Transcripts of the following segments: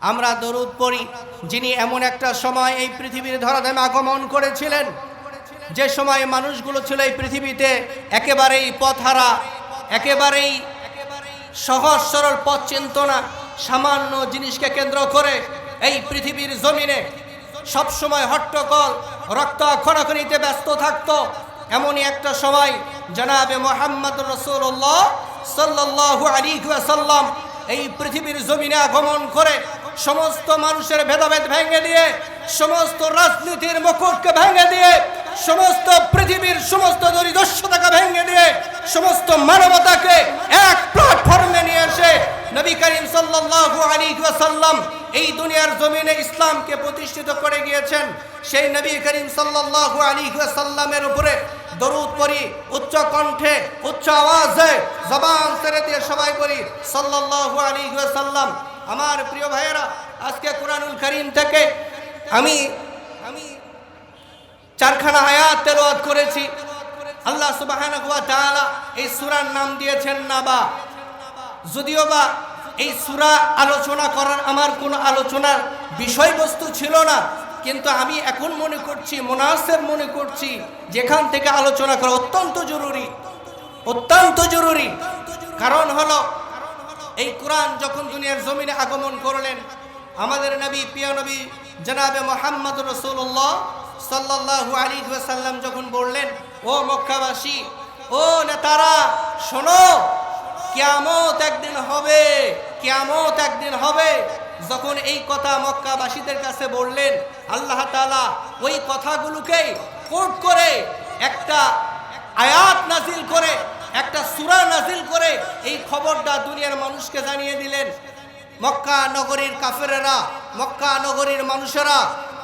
আমরা দরুদ পড়ি, যিনি এমন একটা সময় এই পৃথিবীর ধরাধামে আগমন করেছিলেন। যে সময় মানুষগুলো ছিল এই পৃথিবীতে একেবারেই পথহারা, একেবারেই সহজ, সরল পথ চিন্তনা সামান্য জিনিসকে কেন্দ্র করে এই পৃথিবীর জমিনে সবসময় হট্টকল রক্ত খনাখনিতে ব্যস্ত থাকত। এমনই একটা সময় জনাবে মোহাম্মদ রসুল্লাহ সাল্লাহ আলী সাল্লাম এই পৃথিবীর জমিনে আগমন করে সমস্ত মানুষের ভেদাভেদ ভেঙে দিয়ে, সমস্ত রাজনীতির মুকুটকে ভেঙে দিয়ে, সমস্ত পৃথিবীর সমস্ত দরিদ্রতাকে ভেঙে দিয়ে, সমস্ত মানবতাকে এক প্ল্যাটফর্মে নিয়ে এসে নবী করিম সাল্লাল্লাহু আলাইহি ওয়াসাল্লাম এই দুনিয়ার জমিনে ইসলামকে প্রতিষ্ঠিত করে গিয়েছেন। সেই নবী করিম সাল্লাল্লাহু আলাইহি ওয়াসাল্লামের উপরে দরুদ পড়ি, উচ্চ কণ্ঠে, উচ্চ আওয়াজে জবান ছেড়ে দিয়ে সবাই করি সাল্লাল্লাহু আলাইহি ওয়াসাল্লাম আমার প্রিয় ভাইয়েরা, আজকে কোরআনুল করিম থেকে আমি আমি চারখানা আয়াত তেলাওয়াত করেছি। আল্লাহ তাআলা এই সুরার নাম দিয়েছেন নাবা যদিও বা এই সুরা আলোচনা করার আমার কোনো আলোচনার বিষয়বস্তু ছিল না, কিন্তু আমি এখন মনে করছি মুনাসেব মনে করছি, যেখান থেকে আলোচনা করা অত্যন্ত জরুরি অত্যন্ত জরুরি। কারণ হলো এই কোরআন যখন দুনিয়ার জমিনে আগমন করলেন, আমাদের নবী, প্রিয় নবী, জনাবে মোহাম্মদ রসুল্লাহ সাল্লাল্লাহু আলী সাল্লাম যখন বললেন, ও মক্কাবাসী, ও নেতারা, শোনো, কিয়ামত একদিন হবে, কিয়ামত একদিন হবে। যখন এই কথা মক্কাবাসীদের কাছে বললেন, আল্লাহ তালা ওই কথাগুলোকেই কোট করে একটা আয়াত নাজিল করে একটা সুরা নাজিল করে এই খবরটা দুনিয়ার মানুষকে জানিয়ে দিলেন। মক্কা নগরীর কাফেরেরা, মক্কা নগরীর মানুষেরা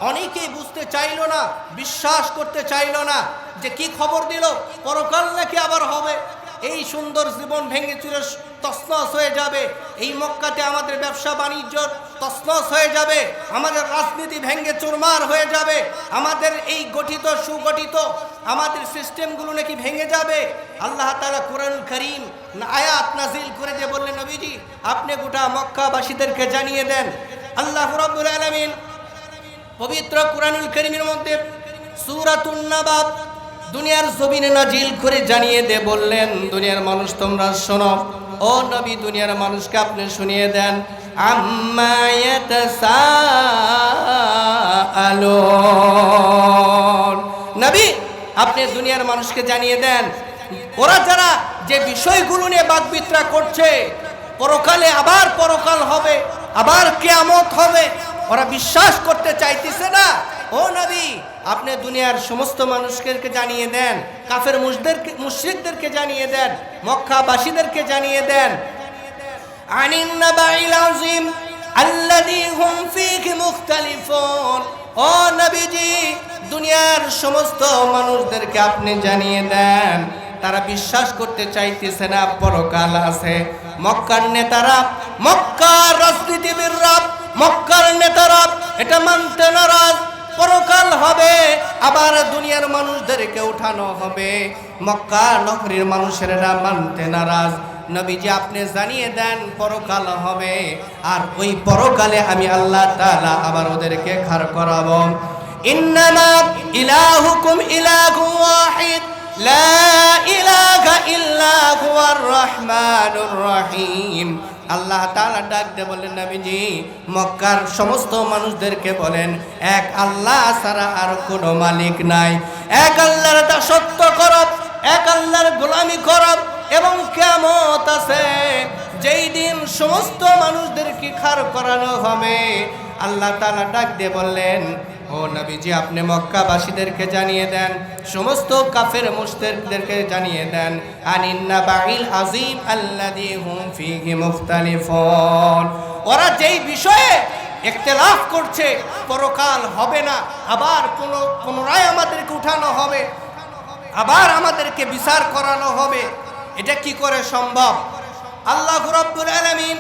অনেকেই বুঝতে চাইল না, বিশ্বাস করতে চাইল না যে কি খবর দিল, পরকাল নাকি আবার হবে। এই সুন্দর জীবন ভেঙে চুরে তসনস হয়ে যাবে। এই মক্কাতে আমাদের ব্যবসা বাণিজ্য তসনস হয়ে যাবে। আমাদের রাজনীতি ভেঙে চুরমার হয়ে যাবে। আমাদের এই গঠিত, সুগঠিত আমাদের সিস্টেমগুলো নাকি ভেঙে যাবে। আল্লাহ তালা কোরআন করিম আয়াত নাজিল করে যে বললেন, নবীজি, আপনি গোটা মক্কাবাসীদেরকে জানিয়ে দেন। আল্লাহ রব্বুল আলমিন পবিত্র কোরআনুল করিমের মধ্যে সুরাতুন নাবাব দুনিয়ার জমিনে নাজিল করে জানিয়ে দে বললেন, দুনিয়ার মানুষ তোমরা শোনো। ও নবী, দুনিয়ার মানুষকে আপনি শুনিয়ে দেন। ইয়াতাসাআলুন। নবী, আপনি দুনিয়ার মানুষকে জানিয়ে দেন। ওরা যারা যে বিষয়গুলো নিয়ে বাদবিত্রা করছে, পরকালে আবার পরকাল হবে, আবার কেয়ামত হবে, ওরা বিশ্বাস করতে চাইতেছে না। ও নবী, আপনি দুনিয়ার সমস্ত মানুষকে জানিয়ে দেন, কাফের মুশদেরকে মুশরিকদেরকে জানিয়ে দেন, মক্কাবাসীদেরকে জানিয়ে দেন। ও নবীজি, দুনিয়ার সমস্ত মানুষদেরকে আপনি জানিয়ে দেন। তারা বিশ্বাস করতে চাইতেছে না, পরকাল আছে। মক্কার নেতারা, মক্কার রাজনীতিবিদরা, মক্কার নেতারা, এটা মানতে নারাজ। পরকাল হবে, আবার দুনিয়ার মানুষদেরকে উঠানো হবে। মক্কা নগরীর মানুষেরা মানতে নারাজ। নবীজি আপনি জানিয়ে দেন, পরকাল হবে, আর ওই পরকালে আমি আল্লাহ তাআলা আবার ওদেরকে খার করাবো। ইন্নামা ইলাহুকুম ইলাহু ওয়াহিদ, লা ইলাহা ইল্লা হুয়ার রহমানুর রহিম। আল্লাহ তাআলা ডাক দিয়ে বলেন নবীজি, মক্কার সমস্ত মানুষদেরকে বলেন, এক আল্লাহ ছাড়া আর কোনো মালিক নাই। এক আল্লাহর দাসত্ব করব, এক আল্লাহর গোলামি করব এবং কেমত আছে। যেই দিন সমস্ত মানুষদেরকে খার করানো হবে। আল্লাহ তাআলা ডাক দিয়ে বললেন ও নবীজি, আপনি মক্কাবাসীদেরকে জানিয়ে দেন, সমস্ত কাফের মুশরিকদেরকে জানিয়ে দেন আনিন্না বাইল আজিম আল্লাযী হুম ফীহি মুখতালিফুন। ওরা যেই বিষয়ে ইখতিলাফ করছে, পরকাল হবে না, আবার কোন পুনরায় আমাদেরকে উঠানো হবে, আবার আমাদেরকে বিচার করানো হবে, এটা কি করে সম্ভব? আল্লাহ রাব্বুল আলামিন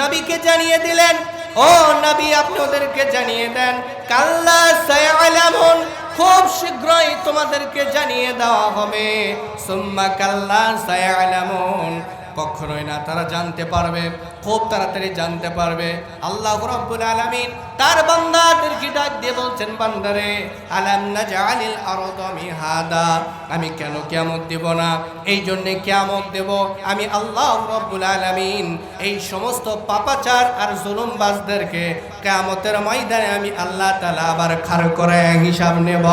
নবীকে জানিয়ে দিলেন ও নবী, আপনি ওদেরকে জানিয়ে দেন। কাল্লা সায়ালামুন, খুব শীঘ্রই তোমাদেরকে জানিয়ে দেওয়া হবে। সুম্মা কাল্লা সায়ালামুন কখনোই না, তারা জানতে পারবে, খুব তাড়াতাড়ি জানতে পারবে। আল্লাহ রব্বুল আলামিন তার বান্দাদেরকে ডাক দিয়ে বলছেন, বান্দারে, আলাম না জালিল আরদ মিহাদা? আমি কেন কিয়ামত দেব না? এই জন্যে কিয়ামত দেব। আমি আল্লাহ রব্বুল আলামিন এই সমস্ত পাপাচার আর জুলুমবাজদেরকে কিয়ামতের ময়দানে আমি আল্লাহ তাআলা আবার খার করে হিসাব নেব।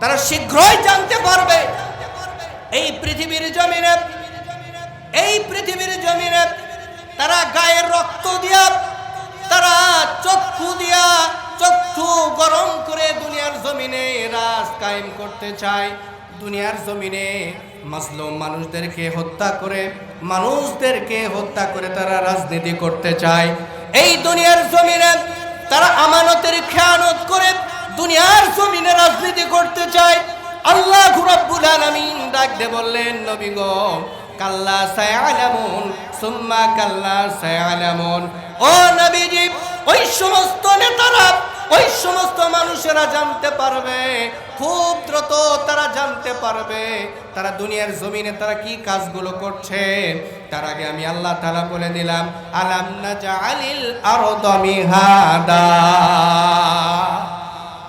তারা শীঘ্রই জানতে পারবে। এই পৃথিবীর জমিনে এই পৃথিবীর জমিনে তারা গায়ের রক্ত দিয়া, তারা চক্ষু দিয়া চক্ষু গরম করে দুনিয়ার জমিনে রাজ কায়েম করতে চায়। দুনিয়ার জমিনে মাসলুম মানুষদেরকে হত্যা করে, মানুষদেরকে হত্যা করে তারা রাজনীতি করতে চায়। এই দুনিয়ার জমিনে তারা আমানতের খেয়ানত করে দুনিয়ার জমিনে রাজনীতি করতে চায়। আল্লাহ রাব্বুল আলামিন ডাক দে বললেন, নবী গো কাল্লা সায়ালামুন, সুম্মা কাল্লা সায়ালামুন। ও নবীজি, ওই সমস্ত নেতারা, ওই সমস্ত মানুষেরা জানতে পারবে, খুব দ্রুত তারা জানতে পারবে, তারা দুনিয়ার জমিনে তারা কি কাজগুলো করছে। তার আগে আমি আল্লাহ তাআলা বলে দিলাম, আলাম না জালিল আরদ মিহাদা?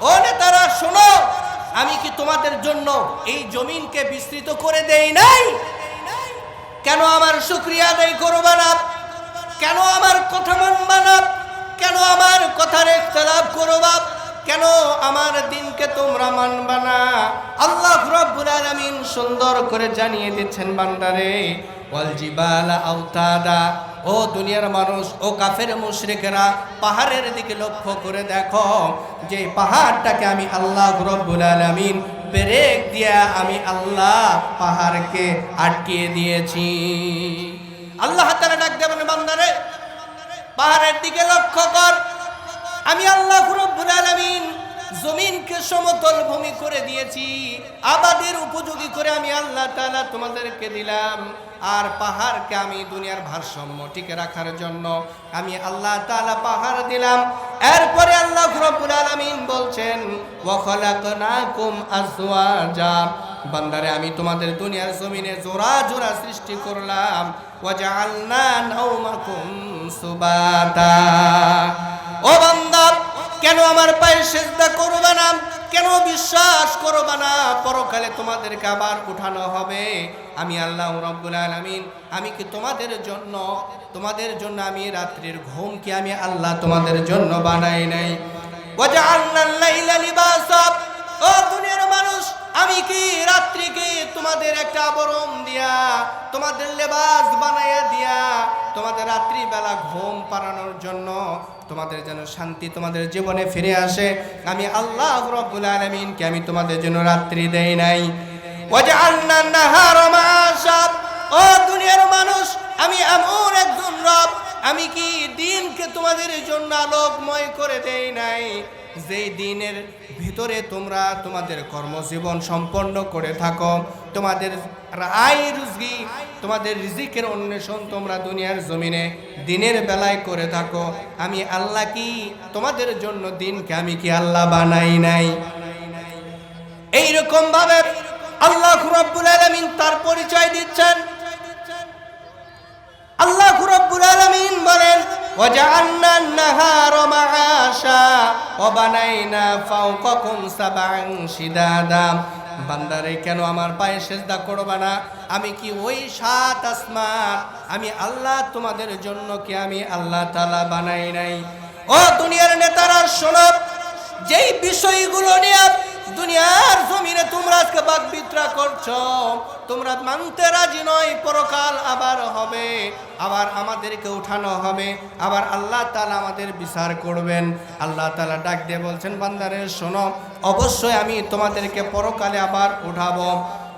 ও নেতারা, শোনো, আমি কি তোমাদের জন্য এই জমিনকে বিস্তৃত করে দেই নাই? কেন আমার শুক্রিয়া আদায় করবা না? কেন আমার কথা মানবা না? কেন আমার কথার ইখতিলাফ করবা কেন আমার দিনকে তোমরা মানবা না? আল্লাহ রাব্বুল আলামিন সুন্দর করে জানিয়ে দিচ্ছেন বান্দারে, ওয়াল জিবালা আওতাদা। ও দুনিয়ার মানুষ, ও কাফের মুশরিকেরা, পাহাড়ের দিকে লক্ষ্য করে দেখো যে পাহাড়টাকে আমি আল্লাহ রব্বুল আলামিন ব্রেক দিয়া আমি আল্লাহ পাহাড়কে আটকিয়ে দিয়েছি। আল্লাহ তারা ডাক দেবেন, বান্দারে, পাহাড়ের দিকে লক্ষ্য কর। আমি আল্লাহ রব্বুল আলামিন জমিনকে সমতল ভূমি করে দিয়েছি। আবাদের উপযোগী করে আমি আল্লাহ তাআলা তোমাদেরকে দিলাম। আর পাহাড়কে আমি দুনিয়ার ভারসাম্য টিকে রাখার জন্য আমি আল্লাহ তালা পাহাড় দিলাম। এরপরে আল্লাহ রব্বুল আলামিন বলছেন বান্দারে, আমি তোমাদের দুনিয়ার জমিনে জোড়া জোড়া সৃষ্টি করলাম। ও বান্দা, কেন আমার পায়ে সেজদা করবে না? কেন বিশ্বাস করবে না? পরকালে তোমাদেরকে আবার উঠানো হবে। আমি আল্লাহ রব্বুল আলামিন, আমি কি তোমাদের জন্য তোমাদের জন্য আমি রাত্রির ঘুম কি আমি আল্লাহ তোমাদের জন্য বানাই নাই? ও মানুষ, আমি কি তোমাদের একটা তোমাদের লেবাস বানাইয়া দিয়া, তোমাদের রাত্রি বেলা ঘুম জন্য তোমাদের যেন শান্তি তোমাদের জীবনে ফিরে আসে? আমি আল্লাহ রব্বুল আলামিনকে আমি তোমাদের জন্য রাত্রি দেই নাই। দুনিয়ার মানুষ, আমি এমন একজন রব, আমি কি দিনকে তোমাদের জন্য আলোকময় করে দেই নাই? যেই দিনের ভিতরে তোমরা তোমাদের কর্মজীবন সম্পন্ন করে থাকো, তোমাদের আয় রুজগি, তোমাদের রিজিকের অন্বেষণ তোমরা দুনিয়ার জমিনে দিনের বেলায় করে থাকো। আমি আল্লাহ কি তোমাদের জন্য দিনকে আমি কি আল্লাহ বানাই নাই? এইরকম ভাবে আল্লাহ রব্বুল আলামিন তার পরিচয় দিচ্ছেন। আল্লাহ রব্বুল আলামিন বলেন বান্দারে, কেন আমার পায়ে সেজদা করবা না? আমি কি ওই সাত আসমান? আমি আল্লাহ তোমাদের জন্য কি আমি আল্লাহ তালা বানাই নাই? ও দুনিয়ার নেতারা, শোনো, যেই বিষয়গুলো নিয়ে দুনিয়ার জমিনে তোমরা আজকে বাগবিত্রা করছ। তোমরা মানতে রাজি নয়, পরকাল আবার হবে, আবার আমাদেরকে উঠানো হবে, আবার আল্লাহ তালা আমাদের বিচার করবেন। আল্লাহ তালা ডাক দিয়ে বলছেন, বান্দারে, শোনো, অবশ্যই আমি তোমাদেরকে পরকালে আবার উঠাবো,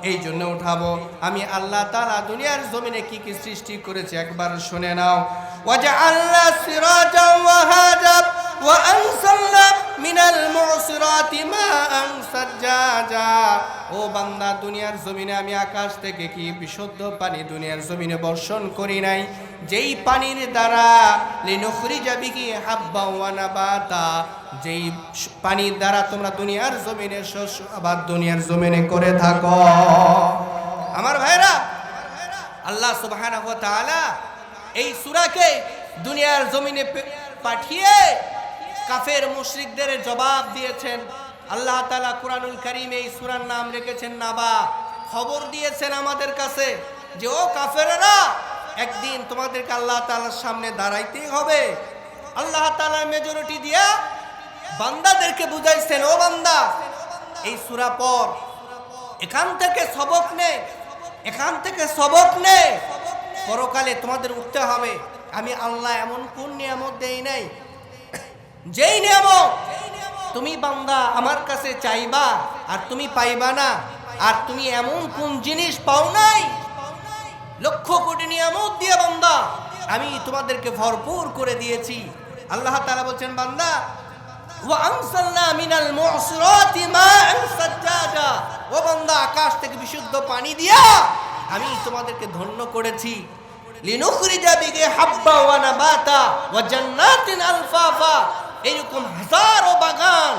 এই জন্য উঠাবো। আমি আল্লাহ তালা দুনিয়ার জমিনে কি কি সৃষ্টি করেছে একবার শুনে নাও। ওয়াজা আল্লাহ সিরাজা ওয়াহাজা وأنزلنا من المعصرات ماء سجاجا ও বান্দা দুনিয়ার জমিনে আমি আকাশ থেকে কি বিশুদ্ধ পানি দুনিয়ার জমিনে বর্ষণ করি নাই যেই পানির দ্বারা লিনুখরি যাবি কি হাব্বা ওয়া নাবাতা যেই স- পানির দ্বারা তোমরা দুনিয়ার জমিনে শস্য আবার দুনিয়ার জমিনে করে থাকো আমার ভাইরা আল্লাহ সুবহানাহু ওয়া তাআলা এই সূরাকে দুনিয়ার জমিনে পে- পাঠিয়ে কাফের মুশরিকদের জবাব দিয়েছেন। আল্লাহ তালা কুরআনুল কারীমে এই সুরার নাম রেখেছেন, নাবা। খবর দিয়েছেন আমাদের কাছে যে, ও কাফেরেরা, একদিন তোমাদেরকে আল্লাহ তাআলার সামনে দাঁড়াইতেই হবে। আল্লাহ তাআলার মেজরিটি দিয়া বান্দাদেরকে বুঝাইছেন, ও বান্দা, এই সূরা পর, এখান থেকে সবক নে, এখান থেকে সবক নে, পরকালে তোমাদের উঠতে হবে। আমি আল্লাহ এমন কোন নিয়ামত দেই নাই যেই নিয়ামত তুমি বান্দা আমার কাছে চাইবা আর তুমি পাইবা না, আর তুমি এমন কোন জিনিস পাও নাই, লক্ষ কোটি নিয়ামত দিয়ে বান্দা, আমি তোমাদেরকে ভরপুর করে দিয়েছি। আল্লাহ তাআলা বলছেন, বান্দা ও বান্দা, আকাশ থেকে বিশুদ্ধ পানি দিয়া আমি তোমাদেরকে ধন্য করেছি। লিনুখরিজা বিগে হাব্বা ওয়া নাবাতা ওয়া জান্নাতিন আলফাফা। এরকম হাজারো বাগান।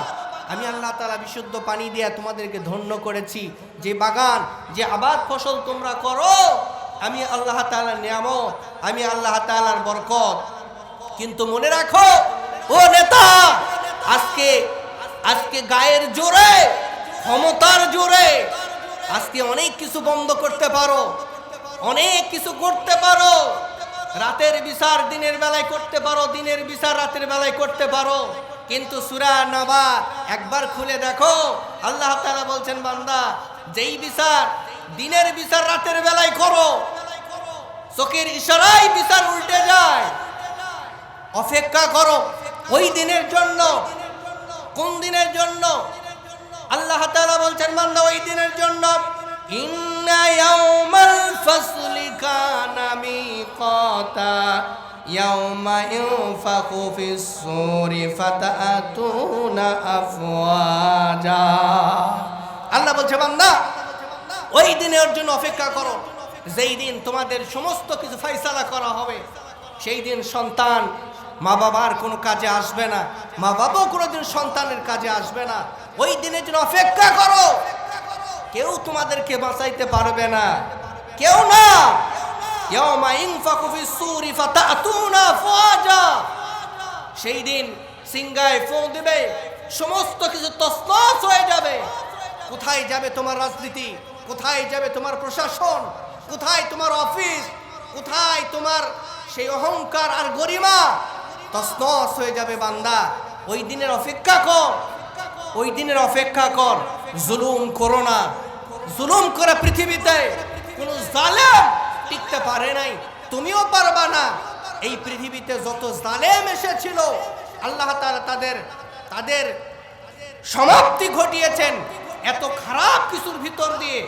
আমি আল্লাহ তাআলা বিশুদ্ধ পানি দিয়া তোমাদেরকে ধন্য করেছি। যে বাগান, যে আবাদ ফসল তোমরা করো, আমি আল্লাহ তাআলার নিয়ামত, আমি আল্লাহ তাআলার বরকত। কিন্তু মনে রাখো, ও নেতা, আজকে আজকে গায়ের জোরে, ক্ষমতার জোরে, আজকে অনেক কিছু বন্ধ করতে পারো, অনেক কিছু করতে পারো। রাতের বিচার দিনের বেলায় করতে পারো, দিনের বিচার রাতের বেলায় করতে পারো। কিন্তু সুরা নাবা একবার খুলে দেখো, আল্লাহ তাআলা বলছেন, বান্দা, যেই বিচার দিনের বিচার রাতের বেলায় করো, চোখের ইশারায় বিচার উল্টে যায়। অপেক্ষা করো, ওই দিনের জন্য, কোন দিনের জন্য? আল্লাহ বলছেন, বান্দা, ওই দিনের জন্য। ইন্না কানা মিকাতা ইয়াউমা ইউফাকু ফিস সূরি ফাতাতুনা আফওয়াজা। আল্লাহ বলছে, বান্দা, ওই দিনের জন্য অপেক্ষা করো। যেই দিন তোমাদের সমস্ত কিছু ফাইসালা করা হবে, সেই দিন সন্তান মা বাবার কোনো কাজে আসবে না, মা বাবাও কোনোদিন সন্তানের কাজে আসবে না। ওই দিনের জন্য অপেক্ষা করো। কেউ তোমাদেরকে বাঁচাইতে পারবে না। কেউ না। সেই দিন সিংগায় ফোন দেবে, সমস্ত কিছু তসনস হয়ে যাবে। কোথায় যাবে তোমার রাজনীতি? কোথায় যাবে তোমার প্রশাসন? কোথায় তোমার অফিস? কোথায় তোমার সেই অহংকার আর গরিমা? তসনস হয়ে যাবে বান্দা। ওই দিনের অপেক্ষা কর। ওই দিনের অপেক্ষা কর। জুলুম করো না। জুলুম করে পৃথিবীতে কোনো জালেম টিকতে পারে নাই। তুমিও পারবা না। এই পৃথিবীতে যত জালেম এসেছিল, আল্লাহ তাআলা তাদের তাদের সমাপ্তি ঘটিয়েছেন। এত খারাপ কিছুর ভিতর দিয়ে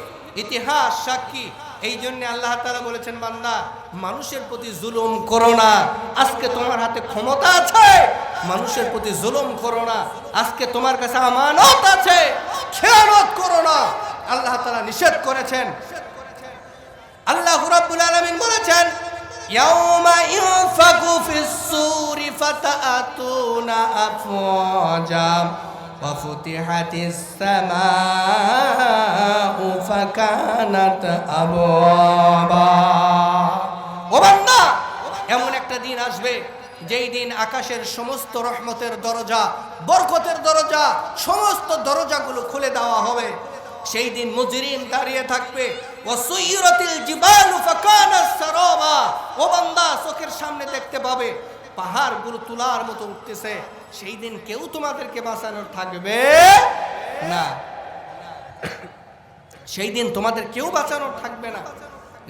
ইতিহাস সাক্ষী। এই জন্য আল্লাহ তাআলা বলেছেন, বান্দা, মানুষের প্রতি জুলুম করো না। আজকে তোমার হাতে ক্ষমতা আছে, মানুষের প্রতি জুলুম করো না। আজকে তোমার কাছে আমানত আছে, খেয়ানত করো না। আল্লাহ তাআলা নিষেধ করেছেন আল্লাহ রাব্বুল আলামিন বলেছেন, ইয়াউমা ইউফাকু ফিস সূরি ফাতাতুনা আফওয়াজা, ওয়া ফুতিহাতিস সামাউ ফাকানাত আবওয়াবা। ও বান্দা, এমন একটা দিন আসবে, যেই দিন আকাশের সমস্ত রহমতের দরজা, বরকতের দরজা, সমস্ত দরজাগুলো খুলে দেওয়া হবে। সেই দিন মুজরিম দাঁড়িয়ে থাকবে সামনে দেখতে পাবে, পাহাড়গুলো তুলার মতো উঠতেছে। সেই দিন কেউ তোমাদেরকে বাঁচানোর থাকবে না। সেই দিন তোমাদের কেউ বাঁচানোর থাকবে না।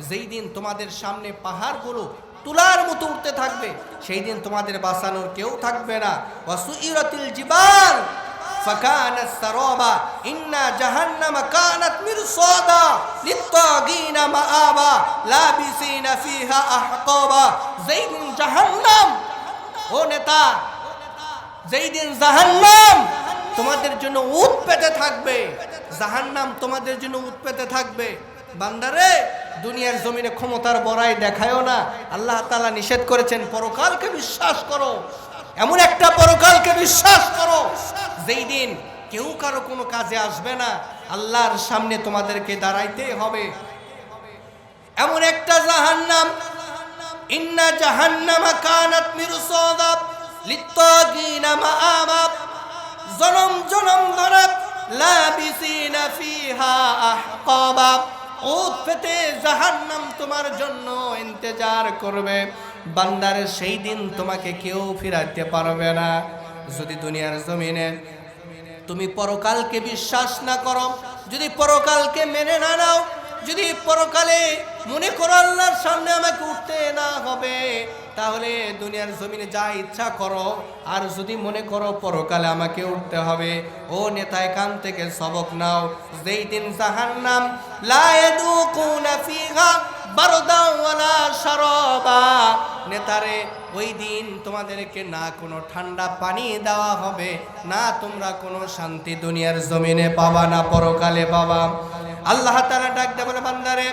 যেই দিন তোমাদের সামনে পাহাড়গুলো তুলার মতো উঠতে থাকবে, সেই দিন তোমাদের বাঁচানোর কেউ থাকবে না। ওয়াসুইরাতিল জিবাল। فكانت سرابا إن جهنم كانت مرصادا للطاغين مآبا لابسين فيها أحقابا زيد جهنم ও নেতা যেই দিন জাহান্নাম তোমাদের জন্য উত পেতে থাকবে জাহান্নাম তোমাদের জন্য উত পেতে থাকবে বান্দারে দুনিয়ার জমিনে ক্ষমতার বড়াই দেখায়ও না আল্লাহ তাআলা নিষেধ করেছেন পরকালকে বিশ্বাস করো এমন একটা পরকালকে বিশ্বাস করো যেই দিন কেউ কারও কোনো কাজে আসবে না, আল্লাহর সামনে তোমাদেরকে দাঁড়াইতে হবে। এমন একটা জাহান্নাম, ইন্না জাহান্নামা কানাত মিরসাদা লিত্তাগিনা মাআবা জনম জনম ধরে লাবিসিনা ফিহা আহকাবা। ওত পেতে জাহান্নাম তোমার জন্য ইন্তজার করবে। বান্দারে সেই দিন তোমাকে কেউ ফিরাতে পারবে না। যদি দুনিয়ার জমিনে তুমি পরকালকে বিশ্বাস না করো, যদি পরকালকে মেনে না নাও, যদি পরকালে মনে করো আল্লাহর সামনে আমাকে উঠতে না হবে, তাহলে দুনিয়ার জমিনে যা ইচ্ছা করো, আর যদি মনে করো পরকালে আমাকে উঠতে হবে, ও নেতায় কান থেকে সবক নাও। যেই দিন জাহান্নাম, লা ইয়াদুকুনা ফিহা বারদা ওয়ালা শারাবা। নেতারে ওই দিন তোমাদেরকে না কোনো ঠান্ডা পানি দেওয়া হবে, না তোমরা কোনো শান্তি দুনিয়ার জমিনে পাবা না পরকালে পাবা। আল্লাহ তারা ডাক দেয় বলে, বান্দারে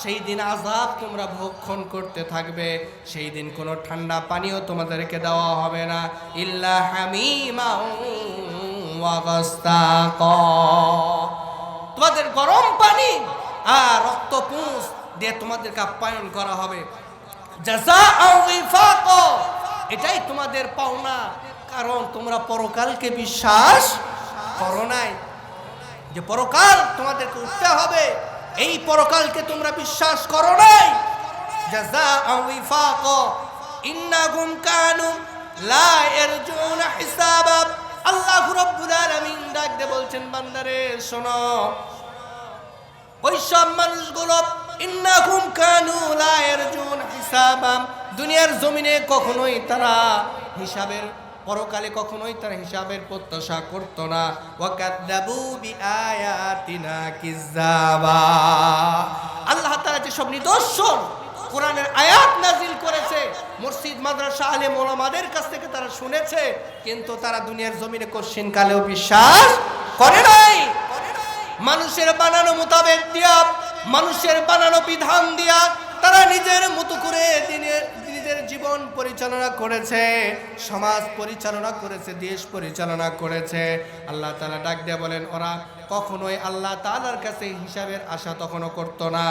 সেই দিন আজাব তোমরা ভক্ষণ করতে থাকবে, সেই দিন কোনো ঠান্ডা পানিও তোমাদেরকে দেওয়া হবে না। ইল্লা হামিমা তোমাদের গরম পানি আর রক্ত পুঁজ দিয়ে তোমাদেরকে আপ্যায়ন করা হবে। এটাই তোমাদের পাওনা। কারণ তোমরা পরকালকে বিশ্বাস করো নাই। যে পরকাল তোমাদেরকে উঠতে হবে, এই পরকালকে তোমরা বিশ্বাস করো নাই। আল্লাহ দিয়ে বলছেন, বান্দারে শোনো। ওই সব মানুষগুলো দুনিয়ার জমিনে কখনোই তারা হিসাবের পরকালে কখনোই তারা হিসাবের প্রত্যাশা করতো না। আল্লাহ তাআলা যে সব নিদর্শন কোরআনের আয়াত নাজিল করেছে, মসজিদ, মাদ্রাসা, আলেম ওলামাদের কাছ থেকে তারা শুনেছে, কিন্তু তারা দুনিয়ার জমিনে কোশ্চিন কালেও বিশ্বাস করে নাই। মানুষের বানানো মোতাবেক দিয়া, মানুষের বানানো বিধান দিয়া তারা নিজের মতো করে দিনের নিজের জীবন পরিচালনা করেছে, সমাজ পরিচালনা করেছে, দেশ পরিচালনা করেছে। আল্লাহ তালা ডাক দিয়ে বলেন, ওরা কখনোই আল্লাহ তাআলার কাছে হিসাবের আশা তখনও করতো না।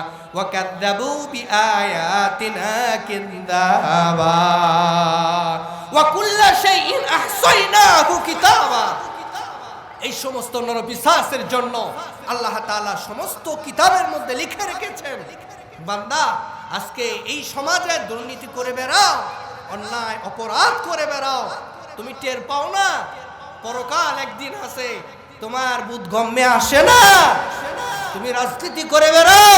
আহসাইনাহু কিতাবা। এই সমস্ত নরবিশ্বাসের জন্য আল্লাহ তাআলা সমস্ত কিতাবের মধ্যে লিখে রেখেছেন, বান্দা, আজকে এই সমাজে দুর্নীতি করে বেড়াও, অন্যায়, অপরাধ করে বেড়াও, তুমি টের পাও না? পরকাল একদিন আছে, তোমার বুধগম্যে আসে না। তুমি রাজনীতি করে বেড়াও,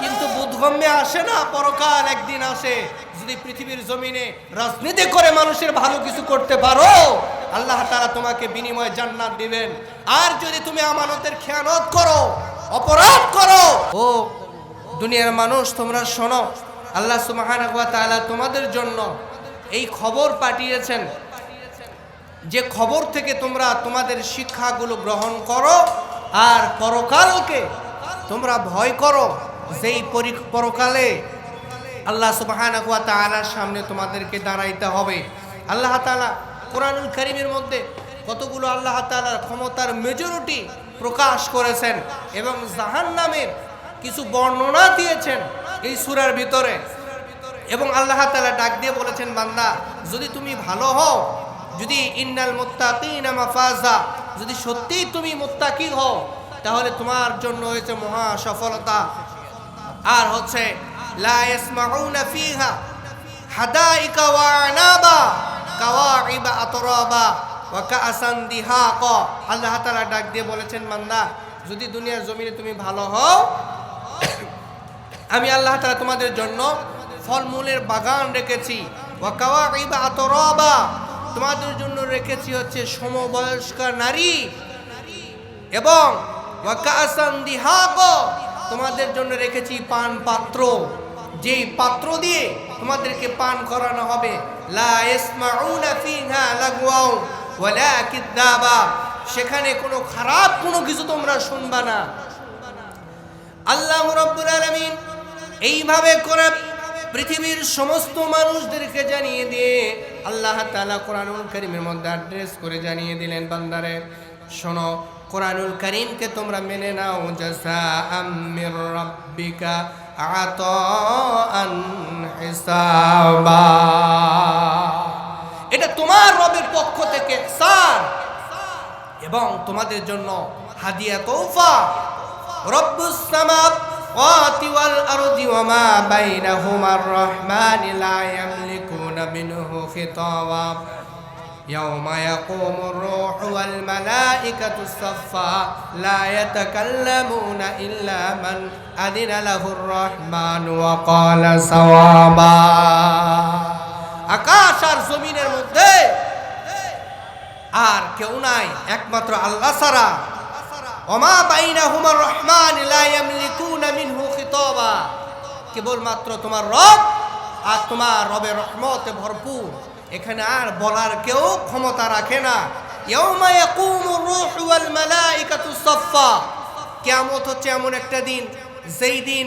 কিন্তু বুধগম্যে আসে না। পরকাল একদিন আসে, যদি পৃথিবীর জমিনে রাজনীতি করে মানুষের ভালো কিছু করতে পারো আল্লাহ তারা তোমাকে বিনিময়ে জান্নাত দিবেন। আর যদি তুমি আমানতের খেয়ানত করো, অপরাধ করো, ও দুনিয়ার মানুষ, তোমরা শোনো, আল্লাহ সুবহানাহু ওয়া তাআলা তোমাদের জন্য এই খবর পাঠিয়েছেন। যে খবর থেকে তোমরা তোমাদের শিক্ষাগুলো গ্রহণ করো, আর পরকালকে তোমরা ভয় করো, যেই পরি- পরকালে আল্লাহ সুবহানাহু ওয়া তাআলার সামনে তোমাদেরকে দাঁড়াইতে হবে। আল্লাহ তাআলা কোরআনুল করিমের মধ্যে কতগুলো আল্লাহ তাআলার ক্ষমতার মেজরিটি প্রকাশ করেছেন এবং জাহান্নামের কিছু বর্ণনা দিয়েছেন এই সূরার ভিতরে। এবং আল্লাহ তালা ডাক দিয়ে বলেছেন, বান্দা, যদি তুমি ভালো হও, যদি ইন্নাল মুত্তাকিনা মাফাজা, যদি সত্যিই তুমি মুত্তাকি হও, তাহলে তোমার জন্য হয়েছে মহা সফলতা। আর হচ্ছে, লা ইয়াসমাউনা ফিহা হাদাইকা ওয়া আনাবা। কাওয়াইবা আতরাবা ওয়া কাআসান দিহাকা। আল্লাহ তাআলা ডাক দিয়ে বলেছেন, বান্দা, যদি দুনিয়ার জমিনে তুমি ভালো হও, আমি আল্লাহ তাআলা তোমাদের জন্য ফলমূলের বাগান রেখেছি। ওয়া কাওয়াইবা আতরাবা, তোমাদের জন্য রেখেছি হচ্ছে সমবয়স্ক নারী। এবং ওয়াকাসান দিহাক, তোমাদের জন্য রেখেছি পান পাত্র যেই পাত্র দিয়ে তোমাদেরকে পান করানো হবে। সেখানে কোনো খারাপ কোনো কিছু তোমরা শুনবা না। আল্লাহ রাব্বুল আলামিন এইভাবে করে পৃথিবীর সমস্ত মানুষদেরকে জানিয়ে দিয়ে আল্লাহ তাআলা কোরআনুল কারীমের মধ্যে অ্যাড্রেস করে জানিয়ে দিলেন বান্দারে, শোনো কোরআনুল করিমকে তোমরা মেনে নাও। জাসা রব্বিকা হিসাবা। এটা তোমার রবের পক্ষ থেকে সার এবং তোমাদের জন্য হাদিয়া তোফা রব্বুস সামাওয়াতি ওয়াল আরদি ওয়া মা বাইনাহুমার রহমান লা ইয়ামলিকুনা মিনহু খিতাবা। يوم يقوم الروح والملائكة صفا لا يتكلمون إلا من أذن له الرحمن وقال صوابا আকাশ আর জমিনের মধ্যে আর কেউ নাই একমাত্র আল্লাহ ছাড়া ওমা বাইনা হুমার রহমান লা ইয়ামলিকুনা মিনহু খিতাবা কেবলমাত্র তোমার রব আর তোমার রবের রহমতে ভরপুর এখানে আর বলার কেউ ক্ষমতা রাখে না। কিয়ামত হচ্ছে এমন একটা দিন, যেই দিন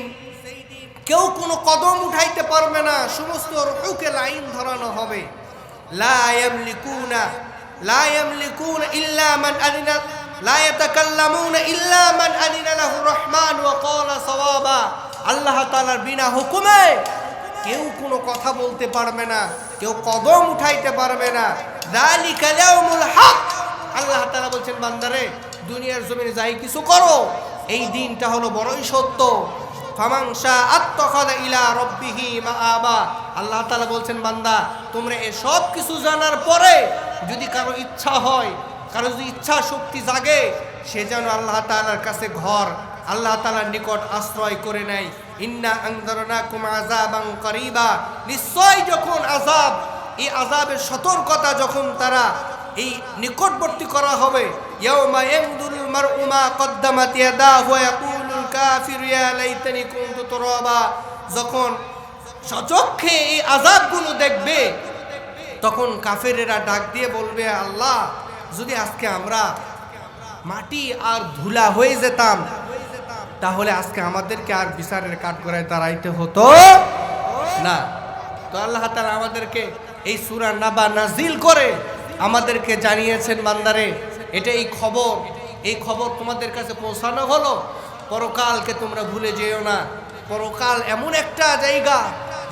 কেউ কোনো কদম উঠাইতে পারবে না, সমস্ত রুহুকে লাইন ধরানো হবে। আল্লাহ বিনা হুকুমে কেউ কোনো কথা বলতে পারবে না, কেউ কদম উঠাইতে পারবে না। হক। আল্লাহ তাআলা বলছেন, বান্দারে, দুনিয়ার জমিনে যাই কিছু করো, এই দিনটা হলো বড়ই সত্য। ফামাংসা আত্মখাদা ইলা রব্বিহি মাআবা। আল্লাহ তাআলা বলছেন, বান্দা, তোমরা এ সব কিছু জানার পরে যদি কারও ইচ্ছা হয়, কারও যদি ইচ্ছা শক্তি জাগে, সে যেন আল্লাহ তাআলার কাছে ঘর, আল্লাহ তাআলার নিকট আশ্রয় করে নেয়। ইন্না আযাবান করিবা। নিশ্চয় যখন আযাব, এই আজাবের সতর্কতা যখন তারা এই নিকটবর্তী করা হবে যখন সচক্ষে এই আযাবগুলো দেখবে, তখন কাফেরেরা ডাক দিয়ে বলবে, আল্লাহ, যদি আজকে আমরা মাটি আর ধুলা হয়ে যেতাম তাহলে আজকে আমাদেরকে আর বিচারের কাঠগড়ায় দাঁড়াইতে হতো না। তো আল্লাহ তাআলা আমাদেরকে এই সূরা নাবা নাজিল করে আমাদেরকে জানিয়েছেন, বান্দারে এটা এই খবর। এই খবর তোমাদের কাছে পৌঁছানো হলো? পরকালকে তোমরা ভুলে যেও না। পরকাল এমন একটা জায়গা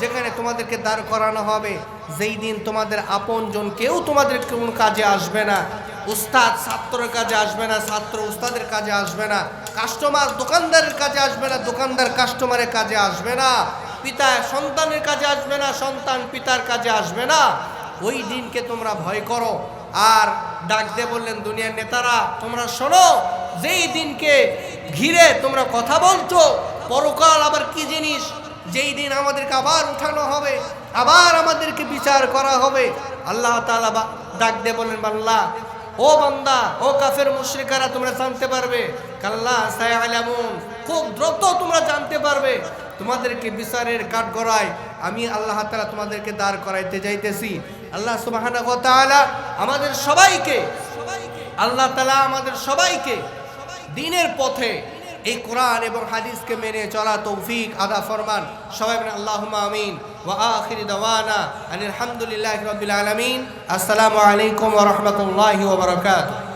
যেখানে তোমাদেরকে দাঁড় করানো হবে। যেই দিন তোমাদের আপনজন কেউ তোমাদের কোন কাজে আসবে না। উস্তাদ ছাত্রের কাজে আসবে না, ছাত্র উস্তাদের কাজে আসবে না কাস্টমার দোকানদারের কাজে আসবে না, দোকানদার কাস্টমারের কাজে আসবে না, পিতা সন্তানের কাজে আসবে না, সন্তান পিতার কাজে আসবে না। ওই দিনকে তোমরা ভয় করো। আর ডাক দিয়ে বললেন, দুনিয়ার নেতারা, তোমরা শোনো, যেই দিনকে ঘিরে তোমরা কথা বলছো, পরকাল আবার কি জিনিস? যেই দিন আমাদেরকে আবার উঠানো হবে, আবার আমাদেরকে বিচার করা হবে। আল্লাহ তাআলা বা- ডাক দিয়ে বললেন বাল্লাহ ও বান্দা, ও কাফের মুশ্রিকারা, তোমরা জানতে পারবে। কাল্লা খুব দ্রুত তোমরা জানতে পারবে। তোমাদেরকে বিচারের কাঠ গড়ায় আমি আল্লাহ তালা তোমাদেরকে দাঁড় করাইতে যাইতেছি। আল্লাহ সুমাহানা কথা আলা আমাদের সবাইকে, আল্লাহ তালা আমাদের সবাইকে দিনের পথে এই কোরআন এবং হাদিসকে মেনে চলা তৌফিক আদা ফরমান। সবাই আল্লাহ আল্লাহুম্মা আমিন ওয়া আখিরি দাওয়ানা আলহামদুলিল্লাহি রাব্বিল আলামিন। আসসালামু আলাইকুম রাহমাতুল্লাহি ওয়া বারাকাতুহু।